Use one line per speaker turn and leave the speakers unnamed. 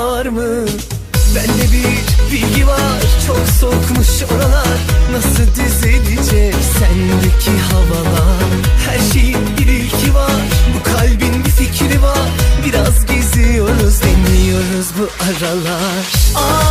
var mı? Bende bir bilgi var. Çok soğukmuş oralar. Nasıl düzelecek sendeki havalar? Her şeyin bir ilki var. Bu kalbin bir fikri var. Biraz geziyoruz deniyoruz bu aralar. Ağlar